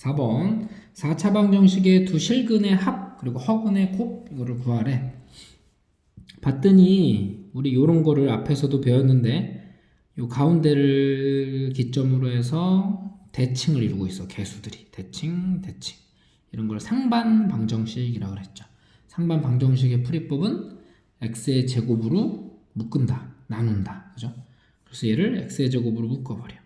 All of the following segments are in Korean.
4번 4차 방정식의 두 실근의 합 그리고 허근의 곱 이거를 구하래. 봤더니 우리 요런 거를 앞에서도 배웠는데 요 가운데를 기점으로 해서 대칭을 이루고 있어 개수들이 대칭 대칭 이런 걸 상반 방정식이라고 그랬죠. 상반 방정식의 풀이법은 x의 제곱으로 묶은다 나눈다 그죠? 그래서 얘를 x의 제곱으로 묶어 버려.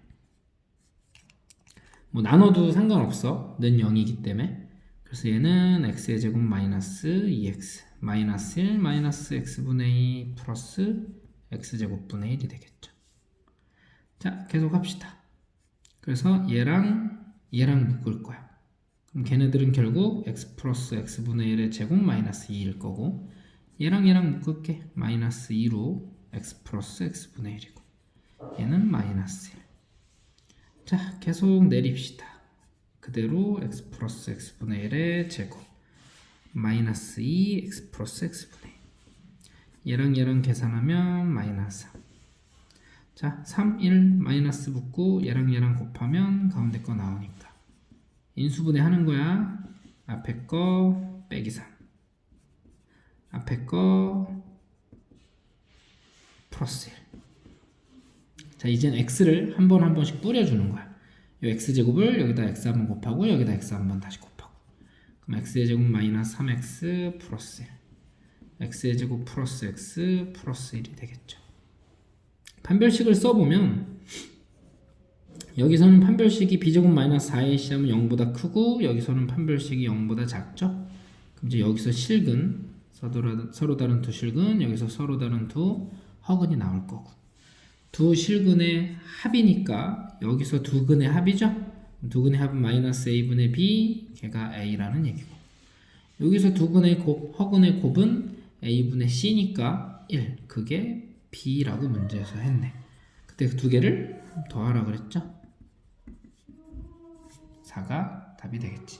뭐 나눠도 상관없어. 는 0이기 때문에. 그래서 얘는 x의 제곱 마이너스 2x 마이너스 1 마이너스 x분의 2 플러스 x제곱분의 1이 되겠죠. 자, 계속 합시다. 그래서 얘랑 얘랑 묶을 거야. 그럼 걔네들은 결국 x 플러스 x분의 1의 제곱 마이너스 2일 거고 얘랑 얘랑 묶을게. 마이너스 2로 x 플러스 x분의 1이고 얘는 마이너스 1. 자, 계속 내립시다. 그대로 x 플러스 x분의 1의 제곱 마이너스 2 x 플러스 x분의 1 얘랑 얘랑 계산하면 마이너스 3 자, 3, 1 마이너스 붙고 얘랑 얘랑 곱하면 가운데 거 나오니까. 인수분해 하는 거야. 앞에 거 빼기 3 앞에 거 플러스 1 자, 이젠 x를 한 번 한 번씩 뿌려주는 거야. 이 x 제곱을 여기다 x 한 번 곱하고 여기다 x 한 번 다시 곱하고. 그럼 x의 제곱 마이너스 3x 플러스 1. x의 제곱 플러스 x 플러스 1이 되겠죠. 판별식을 써보면 여기서는 판별식이 b제곱 마이너스 4의 시험은 0보다 크고 여기서는 판별식이 0보다 작죠. 그럼 이제 여기서 실근 서로 다른 두 실근 여기서 서로 다른 두 허근이 나올 거고 두 실근의 합이니까 여기서 두 근의 합이죠. 두 근의 합은 마이너스 a분의 b 걔가 a라는 얘기고 여기서 두 근의 곱 허근의 곱은 a분의 c니까 1 그게 b라고 문제에서 했네. 그때 그 두 개를 더하라 그랬죠. 4가 답이 되겠지.